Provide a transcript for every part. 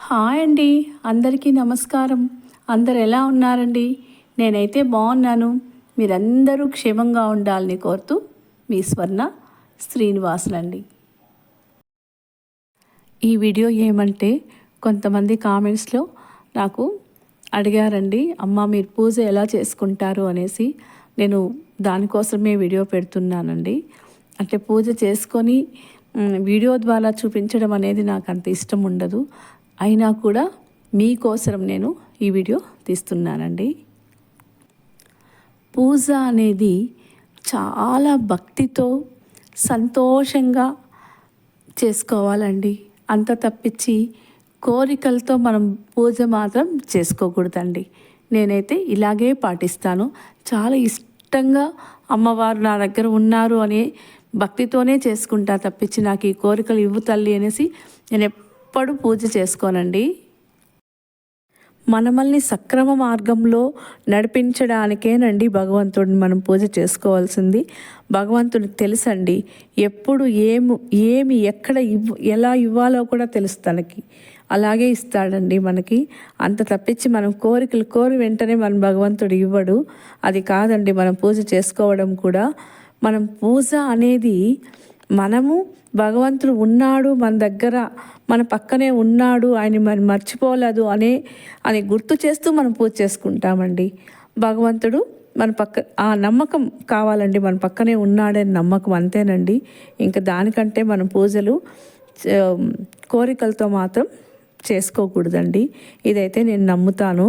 Hi అండి. అందరికీ నమస్కారం. అందరు ఎలా ఉన్నారండి? నేనైతే బాగున్నాను. మీరందరూ క్షేమంగా ఉండాలని కోరుతూ మీ స్వర్ణ శ్రీనివాసులండి. ఈ వీడియో ఏమంటే కొంతమంది కామెంట్స్లో నాకు అడిగారండి అమ్మ మీరు పూజ ఎలా చేసుకుంటారు? అనేసి నేను దానికోసమే వీడియో పెడుతున్నానండి. అంటే పూజ చేసుకొని వీడియో ద్వారా చూపించడం అనేది నాకు అంత ఇష్టం ఉండదు. అయినా కూడా మీకోసం నేను ఈ వీడియో తీస్తున్నానండి. పూజ అనేది చాలా భక్తితో సంతోషంగా చేసుకోవాలండి. అంత తప్పించి కోరికలతో మనం పూజ మాత్రం చేసుకోకూడదండి. నేనైతే ఇలాగే పాటిస్తాను. చాలా ఇష్టంగా అమ్మవారు నా దగ్గర ఉన్నారు అనే భక్తితోనే చేసుకుంటా తప్పించి నాకు ఈ కోరికలు ఇవ్వు తల్లి అనేసి నేను ఎప్పుడు పూజ చేసుకోనండి. మనమల్ని సక్రమ మార్గంలో నడిపించడానికేనండి భగవంతుడిని మనం పూజ చేసుకోవాల్సింది. భగవంతుడికి తెలుసండి ఎప్పుడు ఏము ఏమి ఎక్కడ ఇవ్ ఎలా ఇవ్వాలో కూడా తెలుసు తనకి. అలాగే ఇస్తాడండి మనకి. అంత తప్పించి మనం కోరికలు కోరి వెంటనే మన భగవంతుడు ఇవ్వడు. అది కాదండి మనం పూజ చేసుకోవడం కూడా. మనం పూజ అనేది మనము భగవంతుడు ఉన్నాడు మన దగ్గర మన పక్కనే ఉన్నాడు ఆయన మరి మర్చిపోలేదు అనే అని గుర్తు చేస్తూ మనం పూజ చేసుకుంటామండి. భగవంతుడు మన పక్క ఆ నమ్మకం కావాలండి మన పక్కనే ఉన్నాడని నమ్మకం అంతేనండి. ఇంకా దానికంటే మనం పూజలు కోరికలతో మాత్రం చేసుకోకూడదండి. ఇదైతే నేను నమ్ముతాను.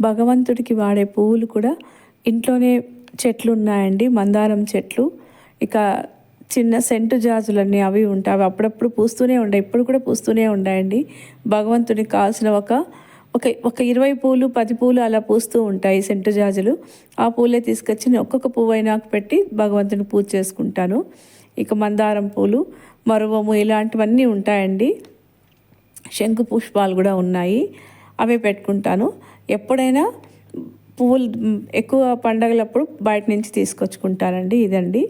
భగవంతుడికి వాడే పువ్వులు కూడా ఇంట్లోనే చెట్లు ఉన్నాయండి మందారం చెట్లు. ఇక చిన్న సెంటు జాజులన్నీ అవి ఉంటాయి అవి అప్పుడప్పుడు పూస్తూనే ఉంటాయి ఇప్పుడు కూడా పూస్తూనే ఉన్నాయండి భగవంతుడికి కావాల్సిన ఒక ఒక ఒక ఇరవై పూలు పది పూలు అలా పూస్తూ ఉంటాయి సెంటు జాజులు. ఆ పూలే తీసుకొచ్చి నేను ఒక్కొక్క పువ్వు అయినా పెట్టి భగవంతుని పూజ చేసుకుంటాను. ఇక మందారం పూలు మరువము ఇలాంటివన్నీ ఉంటాయండి. శంకు పుష్పాలు కూడా ఉన్నాయి అవే పెట్టుకుంటాను. ఎప్పుడైనా పువ్వులు ఎక్కువ పండగలప్పుడు బయట నుంచి తీసుకొచ్చుకుంటానండి ఇదండి.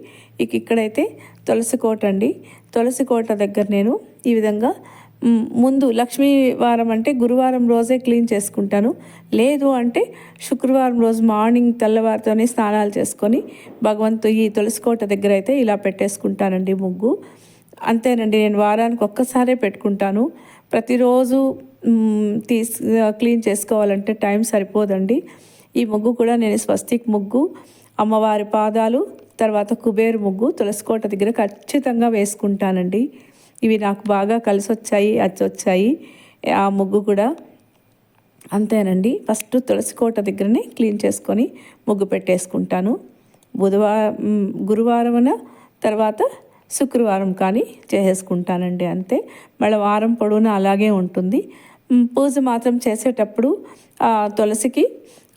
ఇక ఇక్కడైతే తులసి కోట అండి. తులసి కోట దగ్గర నేను ఈ విధంగా ముందు లక్ష్మీవారం అంటే గురువారం రోజే క్లీన్ చేసుకుంటాను. లేదు అంటే శుక్రవారం రోజు మార్నింగ్ తెల్లవారితోనే స్నానాలు చేసుకొని భగవంతు ఈ తులసి కోట దగ్గర అయితే ఇలా పెట్టేసుకుంటానండి ముగ్గు. అంతేనండి నేను వారానికి ఒక్కసారే పెట్టుకుంటాను. ప్రతిరోజు తీసి క్లీన్ చేసుకోవాలంటే టైం సరిపోదండి. ఈ ముగ్గు కూడా నేను స్వస్తిక్ ముగ్గు అమ్మవారి పాదాలు తర్వాత కుబేరు ముగ్గు తులసికోట దగ్గర ఖచ్చితంగా వేసుకుంటానండి. ఇవి నాకు బాగా కలిసి వచ్చాయి వచ్చాయి ఆ ముగ్గు కూడా అంతేనండి. ఫస్ట్ తులసి కోట దగ్గరనే క్లీన్ చేసుకొని ముగ్గు పెట్టేసుకుంటాను. బుధవారం గురువారమున తర్వాత శుక్రవారం కానీ చేసేసుకుంటానండి అంతే. మళ్ళీ వారం పొడవునా అలాగే ఉంటుంది. పూజ మాత్రం చేసేటప్పుడు ఆ తులసికి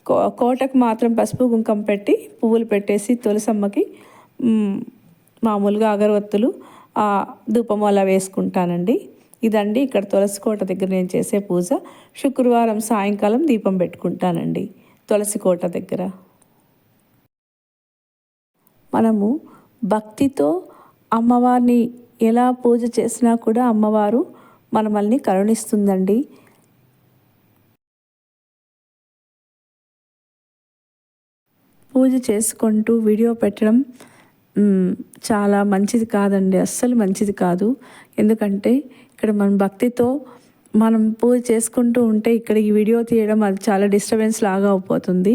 కో కోటకు మాత్రం పసుపు కుంకం పెట్టి పువ్వులు పెట్టేసి తులసమ్మకి మామూలుగా అగరవత్తులు ఆ, ధూపం అలా వేసుకుంటానండి. ఇదండి ఇక్కడ తులసి కోట దగ్గర నేను చేసే పూజ. శుక్రవారం సాయంకాలం దీపం పెట్టుకుంటానండి తులసి కోట దగ్గర. మనము భక్తితో అమ్మవారిని ఎలా పూజ చేసినా కూడా అమ్మవారు మనమల్ని కరుణిస్తుందండి. పూజ చేసుకుంటూ వీడియో పెట్టడం చాలా మంచిది కాదండి. అస్సలు మంచిది కాదు. ఎందుకంటే ఇక్కడ మనం భక్తితో మనం పూజ చేసుకుంటూ ఉంటే ఇక్కడ ఈ వీడియో తీయడం అది చాలా డిస్టర్బెన్స్ లాగా అయిపోతుంది.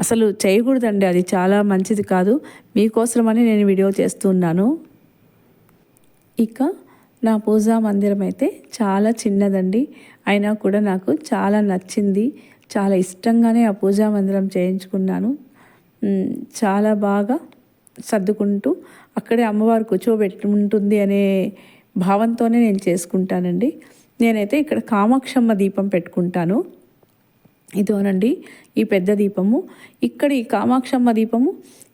అసలు చేయకూడదండి. అది చాలా మంచిది కాదు. మీకోసమని నేను వీడియో చేస్తున్నాను ఇక నా పూజా మందిరం అయితే చాలా చిన్నదండి. అయినా కూడా నాకు చాలా నచ్చింది. చాలా ఇష్టంగానే ఆ పూజా మందిరం చేయించుకున్నాను. చాలా బాగా సర్దుకుంటూ అక్కడే అమ్మవారు కూర్చోబెట్టి ఉంటుంది అనే భావంతోనే నేను చేసుకుంటానండి. నేనైతే ఇక్కడ కామాక్షమ్మ దీపం పెట్టుకుంటాను. ఇదోనండి ఈ పెద్ద దీపము. ఇక్కడ ఈ కామాక్షమ్మ దీపము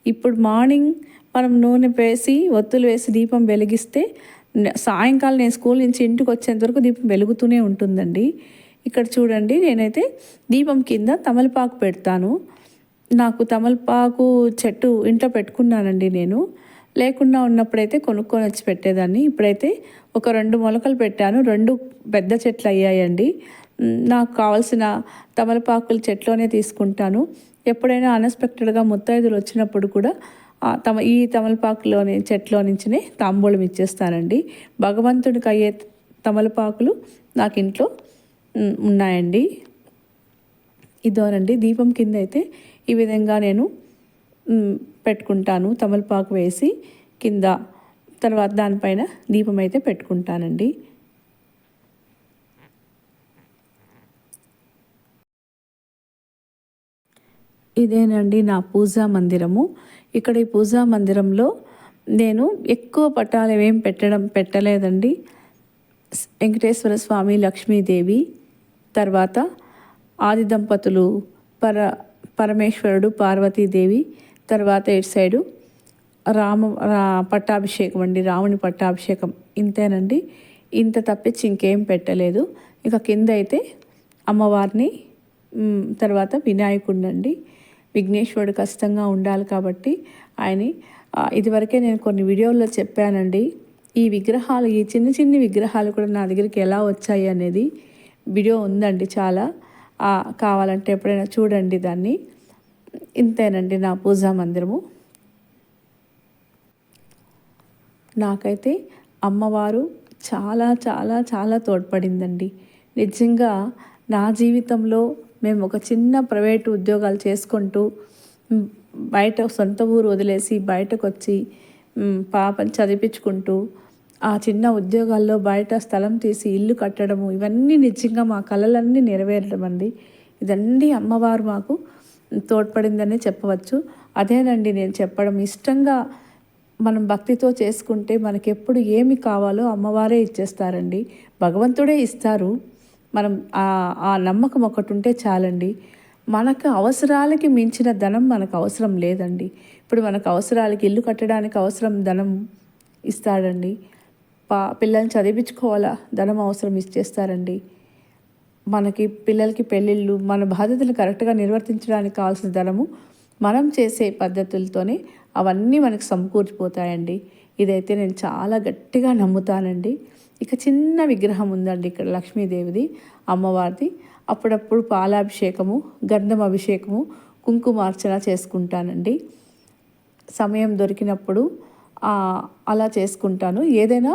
ఇప్పుడు మార్నింగ్ మనం నూనె వేసి ఒత్తులు వేసి దీపం వెలిగిస్తే సాయంకాలం నేను స్కూల్ నుంచి ఇంటికి వచ్చేంత వరకు దీపం వెలుగుతూనే ఉంటుందండి. ఇక్కడ చూడండి నేనైతే దీపం కింద తమలపాకు పెడతాను. నాకు తమలపాకు చెట్టు ఇంట్లో పెట్టుకున్నానండి నేను. లేకుండా ఉన్నప్పుడైతే కొనుక్కొని వచ్చి పెట్టేదాన్ని. ఇప్పుడైతే ఒక రెండు మొలకలు పెట్టాను. రెండు పెద్ద చెట్లు అయ్యాయండి. నాకు కావాల్సిన తమలపాకులు చెట్లోనే తీసుకుంటాను. ఎప్పుడైనా అన్ఎక్స్పెక్టెడ్గా ముత్తైదులు వచ్చినప్పుడు కూడా తమ ఈ తమలపాకులోని చెట్లో నుంచినే తాంబూలం ఇచ్చేస్తానండి. భగవంతుడికి అయ్యే తమలపాకులు నాకు ఇంట్లో ఉన్నాయండి. ఇదోనండి. దీపం కింద అయితే ఈ విధంగా నేను పెట్టుకుంటాను. తమలపాకు వేసి కింద తర్వాత దానిపైన దీపం అయితే పెట్టుకుంటానండి. ఇదేనండి నా పూజా మందిరము. ఇక్కడ ఈ పూజా మందిరంలో నేను ఎక్కువ పటాలు ఏం పెట్టడం పెట్టలేదండి. వెంకటేశ్వర స్వామి లక్ష్మీదేవి తర్వాత ఆది దంపతులు పర పరమేశ్వరుడు పార్వతీదేవి తర్వాత ఇటు సైడు రామ పట్టాభిషేకం అండి రాముని పట్టాభిషేకం. ఇంతేనండి. ఇంత తప్పించి ఇంకేం పెట్టలేదు. ఇక కింద అయితే అమ్మవారిని తర్వాత వినాయకుడిని అండి. విఘ్నేశ్వరుడు కష్టంగా ఉండాలి కాబట్టి ఆయన ఇదివరకే నేను కొన్ని వీడియోల్లో చెప్పానండి. ఈ విగ్రహాలు ఈ చిన్న చిన్న విగ్రహాలు కూడా నా దగ్గరికి ఎలా వచ్చాయి అనేది వీడియో ఉందండి చాలా. కావాలంటే ఎప్పుడైనా చూడండి దాన్ని. ఇంతేనండి నా పూజా మందిరము. నాకైతే అమ్మవారు చాలా చాలా చాలా తోడ్పడిందండి. నిజంగా నా జీవితంలో మేము ఒక చిన్న ప్రైవేట్ ఉద్యోగాలు చేసుకుంటూ బయట సొంత ఊరు వదిలేసి బయటకు వచ్చి పాపని చదివించుకుంటూ ఆ చిన్న ఉద్యోగాల్లో బయట స్థలం తీసి ఇల్లు కట్టడము ఇవన్నీ నిజంగా మా కళలన్నీ నెరవేరడం అండి. ఇదండి అమ్మవారు మాకు తోడ్పడిందని చెప్పవచ్చు. అదేనండి నేను చెప్పడం ఇష్టంగా మనం భక్తితో చేసుకుంటే మనకెప్పుడు ఏమి కావాలో అమ్మవారే ఇచ్చేస్తారండి. భగవంతుడే ఇస్తారు. మనం ఆ ఆ నమ్మకం ఒకటి ఉంటే చాలండి. మనకు అవసరాలకి మించిన ధనం మనకు అవసరం లేదండి. ఇప్పుడు మనకు అవసరాలకి ఇల్లు కట్టడానికి అవసరం ధనం ఇస్తాడండి. పా పిల్లల్ని చదివించుకోవాలా? ధనం అవసరం ఇచ్చేస్తారండి మనకి పిల్లలకి పెళ్ళిళ్ళు మన బాధ్యతలు కరెక్ట్గా నిర్వర్తించడానికి కావాల్సిన ధనము మనం చేసే పద్ధతులతోనే అవన్నీ మనకు సమకూర్చిపోతాయండి. ఇదైతే నేను చాలా గట్టిగా నమ్ముతానండి. ఇక చిన్న విగ్రహం ఉందండి ఇక్కడ లక్ష్మీదేవిది అమ్మవారిది. అప్పుడప్పుడు పాలాభిషేకము గంధం అభిషేకము కుంకుమార్చన చేసుకుంటానండి. సమయం దొరికినప్పుడు అలా చేసుకుంటాను. ఏదైనా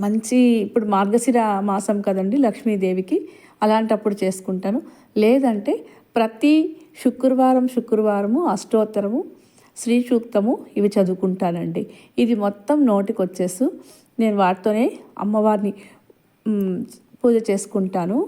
మంచి ఇప్పుడు మార్గశిర మాసం కదండి లక్ష్మీదేవికి అలాంటప్పుడు చేసుకుంటాను. లేదంటే ప్రతి శుక్రవారం శుక్రవారము అష్టోత్తరము శ్రీ సూక్తము ఇవి చదువుకుంటానండి. ఇది మొత్తం నోటికి వచ్చేసు నేను వాటితోనే అమ్మవారిని పూజ చేసుకుంటాను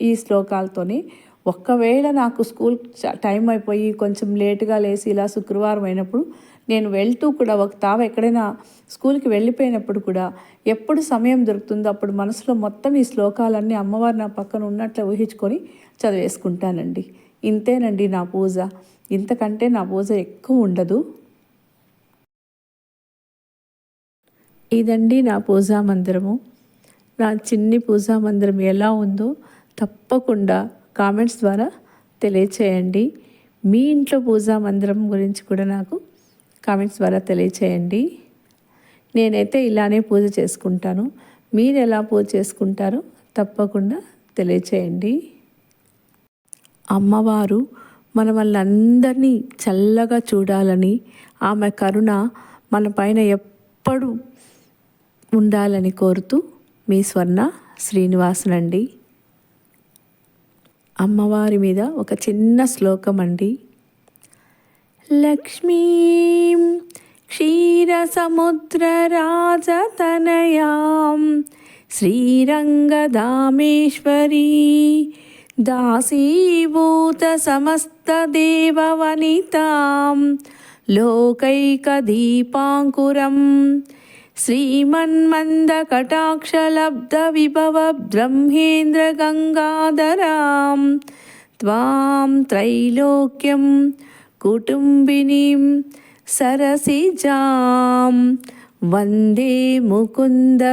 ఈ శ్లోకాలతోని. ఒక్కవేళ నాకు స్కూల్ టైం అయిపోయి కొంచెం లేటుగా లేచి ఇలా శుక్రవారం అయినప్పుడు నేను వెళ్తూ కూడా ఒక తావ ఎక్కడైనా స్కూల్కి వెళ్ళిపోయినప్పుడు కూడా ఎప్పుడు సమయం దొరుకుతుందో అప్పుడు మనసులో మొత్తం ఈ శ్లోకాలన్నీ అమ్మవారు నా పక్కన ఉన్నట్లు ఊహించుకొని చదివేసుకుంటానండి. ఇంతేనండి నా పూజ. ఇంతకంటే నా పూజ ఎక్కువ ఉండదు. ఇదండి నా పూజా మందిరము. నా చిన్ని పూజా మందిరం ఎలా ఉందో తప్పకుండా కామెంట్స్ ద్వారా తెలియచేయండి. మీ ఇంట్లో పూజా మందిరం గురించి కూడా నాకు కామెంట్స్ ద్వారా తెలియచేయండి. నేనైతే ఇలానే పూజ చేసుకుంటాను. మీరు ఎలా పూజ చేసుకుంటారో తప్పకుండా తెలియచేయండి. అమ్మవారు మన వాళ్ళందరినీ చల్లగా చూడాలని ఆమె కరుణ మన పైన ఎప్పుడు ఉండాలని కోరుతూ మీ స్వర్ణ శ్రీనివాసనండి అమ్మవారి మీద ఒక చిన్న శ్లోకం అండి लक्ष्मीं क्षीरसमुद्रराजतनयां श्रीरङ्गदामेश्वरी दासीभूतसमस्तदेववनितां लोकैकदीपाङ्कुरं श्रीमन्मन्दकटाक्षलब्धविभवब्रह्मेन्द्रगङ्गाधरां त्वां त्रैलोक्यं कुटुम्बिनीं सरसिजां वन्दे मुकुन्दप्रियाम्